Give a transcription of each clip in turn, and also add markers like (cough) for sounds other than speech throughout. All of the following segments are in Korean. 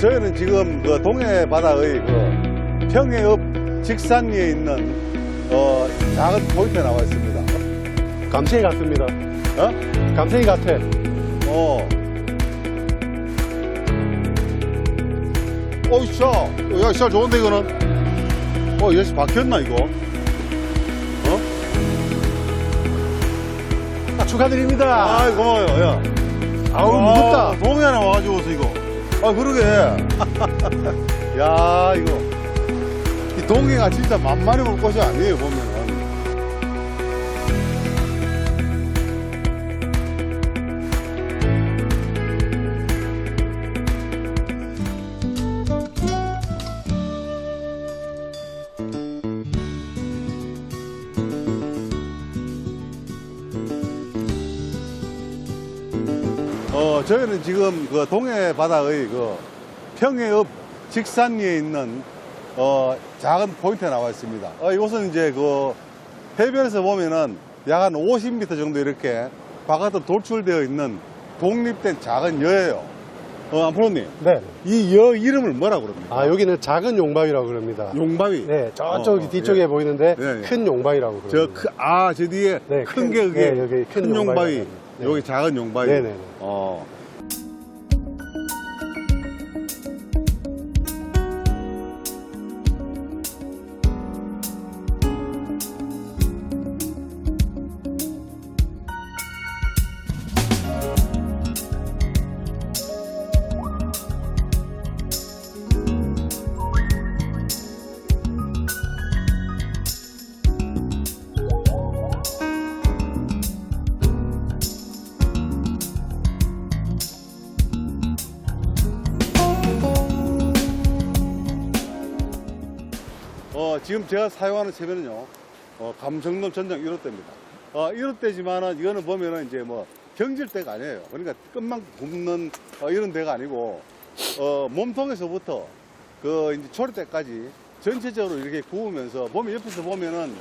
저희는 지금 그 동해 바다의 그 평해읍 직산리에 있는 어, 작은 포인트에 나와 있습니다. 감생이 같습니다. 어? 감생이 같아. 어. 어이, 차. 야, 차 좋은데, 이거는? 어, 여기 박혔나, 이거? 어? 아, 축하드립니다. 아이, 고마워요, 야. 아우, 아, 무겁다. 동해안에 와가지고서 이거. 아, 그러게. (laughs) 야, 이거. 이 동해가 진짜 만만히 볼 곳이 아니에요, 보면은. 어, 저희는 지금 그 동해 바다의 그 평해읍 직산리에 있는 어, 작은 포인트에 나와 있습니다. 어, 이곳은 이제 그 해변에서 보면은 약 한 50m 정도 이렇게 바깥으로 돌출되어 있는 독립된 작은 여예요. 어, 안프로님. 네. 이 여 이름을 뭐라고 그럽니까? 아, 여기는 작은 용바위라고 그럽니다. 용바위. 네, 저쪽 어, 어, 뒤쪽에 예. 보이는데 예, 예. 큰 용바위라고 저, 그럽니다. 크, 아, 저 뒤에 네, 큰 큰- 게 여기, 네, 여기 큰 큰 용바위. 용바위가 네. 여기 작은 용바위. 네네네. 어. 어, 지금 제가 사용하는 채비는요, 어, 감성돔 전용 1호대입니다. 어, 1호대지만은 이거는 보면은 이제 뭐 경질대가 아니에요. 그러니까 끝만 굽는 어, 이런 대가 아니고, 어, 몸통에서부터 그 이제 조리대까지 전체적으로 이렇게 구우면서 보면 옆에서 보면은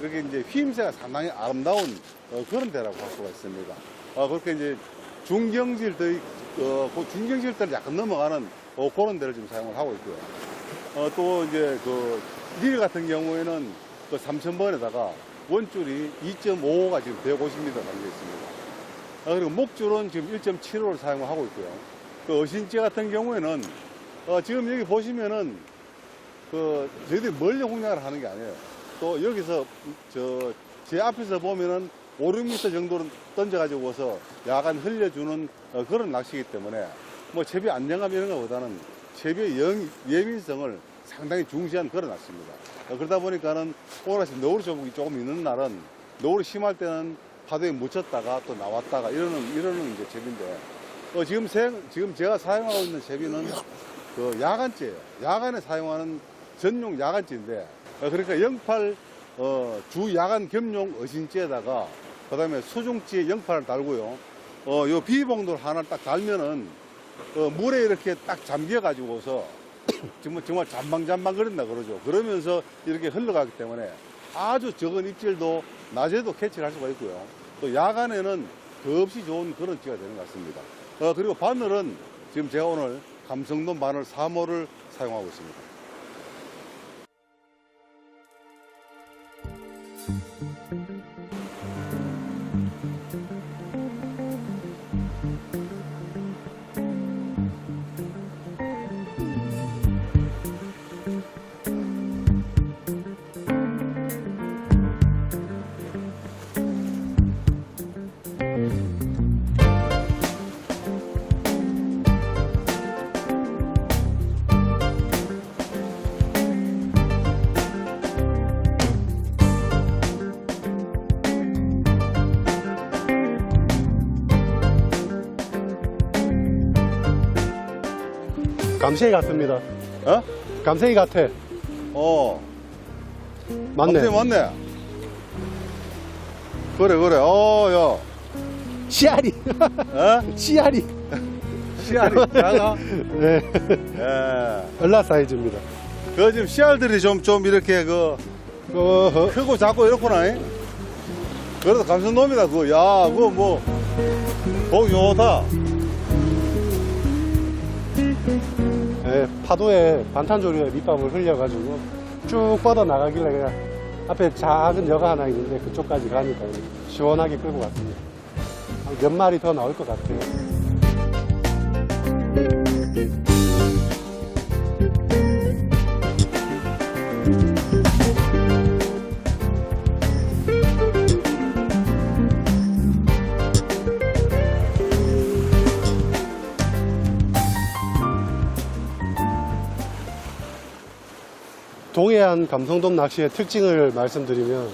이렇게 이제 휘임새가 상당히 아름다운 어, 그런 대라고 할 수가 있습니다. 어, 그렇게 이제 중경질의, 어, 그 중경질 대를 약간 넘어가는 어, 그런 대를 지금 사용을 하고 있고요. 어, 또 이제 그 릴 같은 경우에는 그 3000번에다가 원줄이 2.5가 지금 150m 달려 있습니다. 어, 그리고 목줄은 지금 1.75를 사용을 하고 있고요. 그 어신지 같은 경우에는 어, 지금 여기 보시면은 그 저희들이 멀리 공략을 하는 게 아니에요. 또 여기서 저 제 앞에서 보면은 5, 6m 정도는 던져가지고 서 야간 흘려주는 어, 그런 낚시이기 때문에 뭐 채비 안정감 이런 것보다는 채비의 영, 예민성을 상당히 중시한. 어, 그러다 보니까는 오라시 노을이 조금, 조금 있는 날은 노을이 심할 때는 파도에 묻혔다가 또 나왔다가 이러는 이러는 이제 채비인데 어, 지금 세, 지금 제가 사용하고 있는 채비는 그 야간제예요. 야간에 사용하는 전용 야간제인데 어, 그러니까 08 어, 주 야간 겸용 어신지에다가 그다음에 수중지에 영팔을 달고요. 어, 요 비봉돌 하나 딱 달면은 어, 물에 이렇게 딱 잠겨 가지고서 (coughs) 정말 정말 잠방잠방 거린다 그러죠. 그러면서 이렇게 흘러가기 때문에 아주 적은 입질도 낮에도 캐치를 할 수가 있고요. 또 야간에는 더없이 좋은 그런 지가 되는 것 같습니다. 어, 그리고 바늘은 지금 제가 오늘 감성돔 바늘 3호를 사용하고 있습니다. 감생이 같습니다. 어? 감생이 같아. 어. 맞네. 맞네, 맞네. 그래, 그래. 어. 야. 어? 씨알이. 씨알이 작아? 네. 예. 얼라 사이즈입니다. 그 지금 씨알들이 좀, 좀 이렇게 그, 어허. 크고 작고 이렇구나. 잉? 그래도 감성놈이다, 그거. 야, 그거 뭐, 보기 좋다. 예. 예, 파도에 반탄조류의 밑밥을 흘려가지고 쭉 뻗어 나가길래 그냥 앞에 작은 여가 하나 있는데 그쪽까지 가니까 시원하게 끌고 갔습니다. 한몇 마리 더 나올 것 같아요. 동해안 감성돔 낚시의 특징을 말씀드리면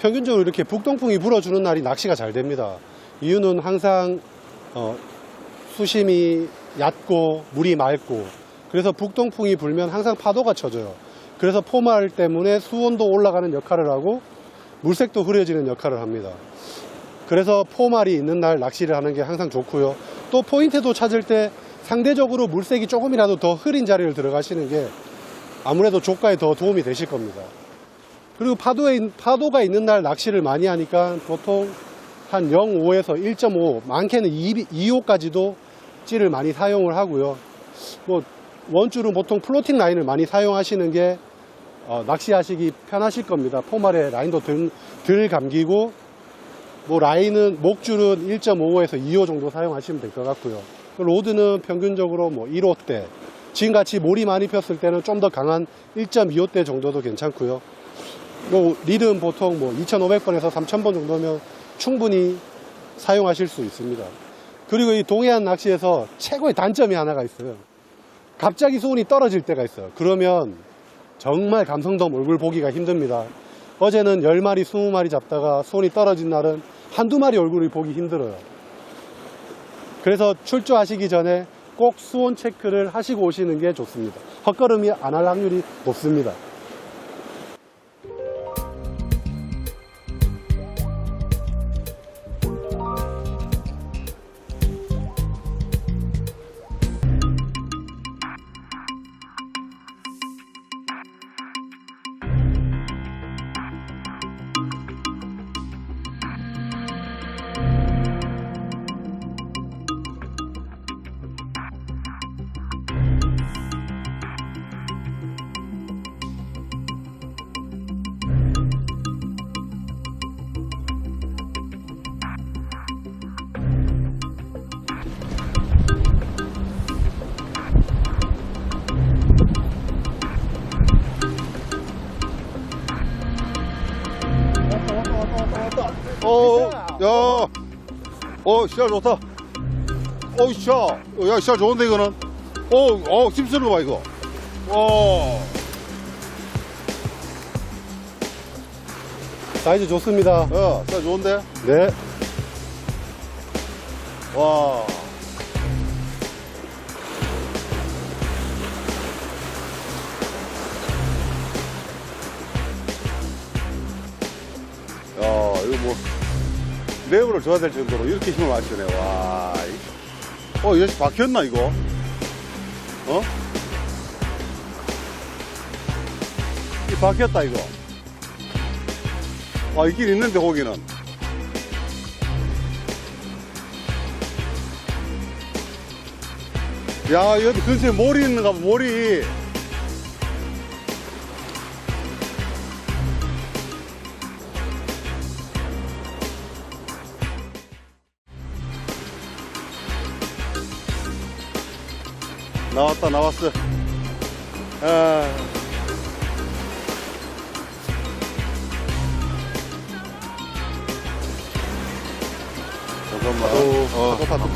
평균적으로 이렇게 북동풍이 불어주는 날이 낚시가 잘 됩니다. 이유는 항상 어, 수심이 얕고 물이 맑고 그래서 북동풍이 불면 항상 파도가 쳐져요. 그래서 포말 때문에 수온도 올라가는 역할을 하고 물색도 흐려지는 역할을 합니다. 그래서 포말이 있는 날 낚시를 하는 게 항상 좋고요. 또 포인트도 찾을 때 상대적으로 물색이 조금이라도 더 흐린 자리를 들어가시는 게 아무래도 조가에 더 도움이 되실 겁니다. 그리고 파도에, 있- 파도가 있는 날 낚시를 많이 하니까 보통 한 0.5에서 1.5, 많게는 2, 2호까지도 찌를 많이 사용을 하고요. 뭐, 원줄은 보통 플로팅 라인을 많이 사용하시는 게 어, 낚시하시기 편하실 겁니다. 포말에 라인도 덜, 덜 감기고, 뭐 라인은, 목줄은 1.5에서 2호 정도 사용하시면 될 것 같고요. 그 로드는 평균적으로 뭐 1호대, 지금같이 몰이 많이 폈을 때는 좀 더 강한 1.25대 정도도 괜찮고요. 뭐 릴은 보통 뭐 2,500번에서 3,000번 정도면 충분히 사용하실 수 있습니다. 그리고 이 동해안 낚시에서 최고의 단점이 하나가 있어요. 갑자기 수온이 떨어질 때가 있어요. 그러면 정말 감성돔 얼굴 보기가 힘듭니다. 어제는 10마리, 20마리 잡다가 수온이 떨어진 날은 한두 마리 얼굴을 보기 힘들어요. 그래서 출조하시기 전에 꼭 수온 체크를 하시고 오시는 게 좋습니다. 헛걸음이 안 할 확률이 높습니다. 어, 씨알 좋다. 어, 씨알, 야, 씨알 좋은데, 이거는? 어, 어, 힘쓰는 거 봐, 이거. 어, 사이즈 좋습니다. 야, 씨알 좋은데? 네. 와. 야, 이거 뭐, 레버를 줘야 될 정도로 이렇게 힘을 마시네, 와. 이- 어, 여기 박혔나, 이거? 어? 이 박혔다, 이거. 아, 있긴 있는데, 거기는. 야, 여기 근처에 몰이 있는가 봐, 몰이. 나왔다, 나왔어. 아. 잠깐만. 어, 잠깐만.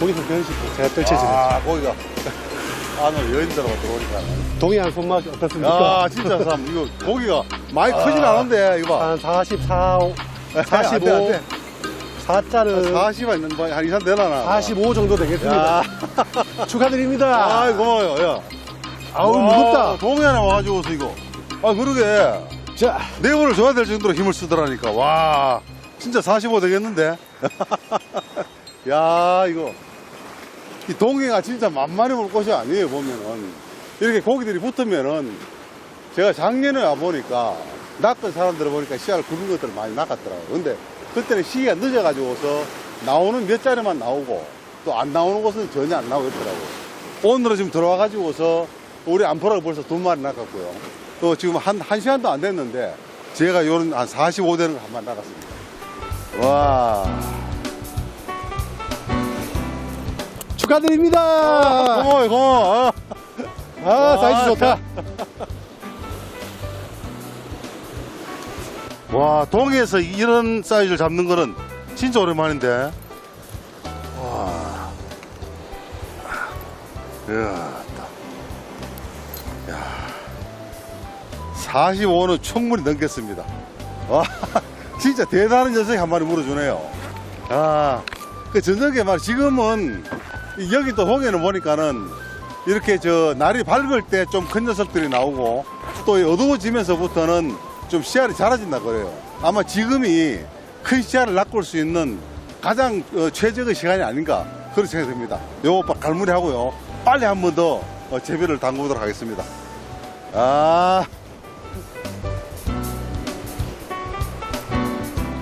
거기서 변식 제가 떨쳐지네. 아, 거기가 (laughs) 안으로 여인들하고 들어오니까. 동해안 손맛이 어떻습니까? 야, 진짜 참, 이거 고기가 많이 크진 않은데, 이거 봐. 한 44, 안 45, 돼, 안 돼. 4자는 40만 있는 거, 한 2, 3 되나? 45 정도 되겠습니다. 야, (laughs) 축하드립니다. 아이, 고마워요, 야. 아우, 와, 무겁다. 동해안에 와가지고서 이거. 아, 그러게. 자, 네번을 줘야 될 정도로 힘을 쓰더라니까. 와, 진짜 45 되겠는데? (laughs) 야, 이거. 이 동해가 진짜 만만히 볼 곳이 아니에요, 보면은. 이렇게 고기들이 붙으면은, 제가 작년에 와 보니까, 낚은 사람들을 보니까 씨알 굵은 것들을 많이 낚았더라고요. 근데 그때는 시기가 늦어가지고서 나오는 몇 자리만 나오고, 또 안 나오는 곳은 전혀 안 나오겠더라고요. 오늘은 지금 들어와가지고서 우리 안포라가 벌써 두 마리 낚았고요. 또 지금 한, 한 시간도 안 됐는데 제가 요런 한 45대는 한 마리 낚았습니다. 와. 축하드립니다. 고마워요, 고마워. 아, 사이즈 좋다. 와, 동해에서 이런 사이즈를 잡는 거는 진짜 오랜만인데. 와. 이야, 딱. 야. 45는 충분히 넘겠습니다. 와, (laughs) 진짜 대단한 녀석이 한 마리 물어주네요. 아, 그 저녁에 말 지금은 이 여기 또 홍해는 보니까는 이렇게 저 날이 밝을 때 좀 큰 녀석들이 나오고 또 어두워지면서부터는 좀 씨알이 작아진다 그래요. 아마 지금이 큰 씨알을 낚을 수 있는 가장 어, 최적의 시간이 아닌가 그렇게 생각됩니다. 요거 갈무리 하고요. 빨리 한 번더 어, 재배를 담그도록 하겠습니다. 아.